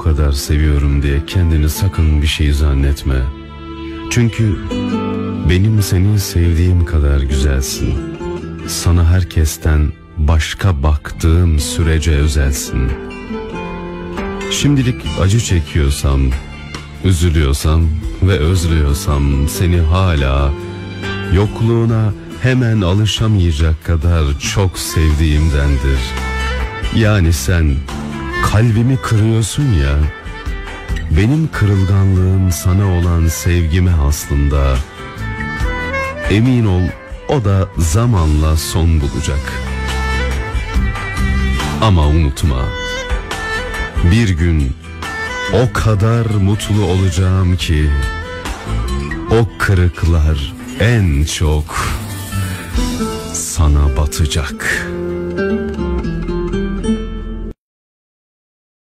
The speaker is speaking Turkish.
kadar seviyorum diye kendini sakın bir şey zannetme. Çünkü benim seni sevdiğim kadar güzelsin. Sana herkesten başka baktığım sürece özelsin. Şimdilik acı çekiyorsam, üzülüyorsam ve özlüyorsam seni hala yokluğuna hemen alışamayacak kadar çok sevdiğimdendir. Yani sen kalbimi kırıyorsun ya. Benim kırılganlığım sana olan sevgime aslında. Emin ol o da zamanla son bulacak. Ama unutma. Bir gün o kadar mutlu olacağım ki o kırıklar en çok sana batacak.''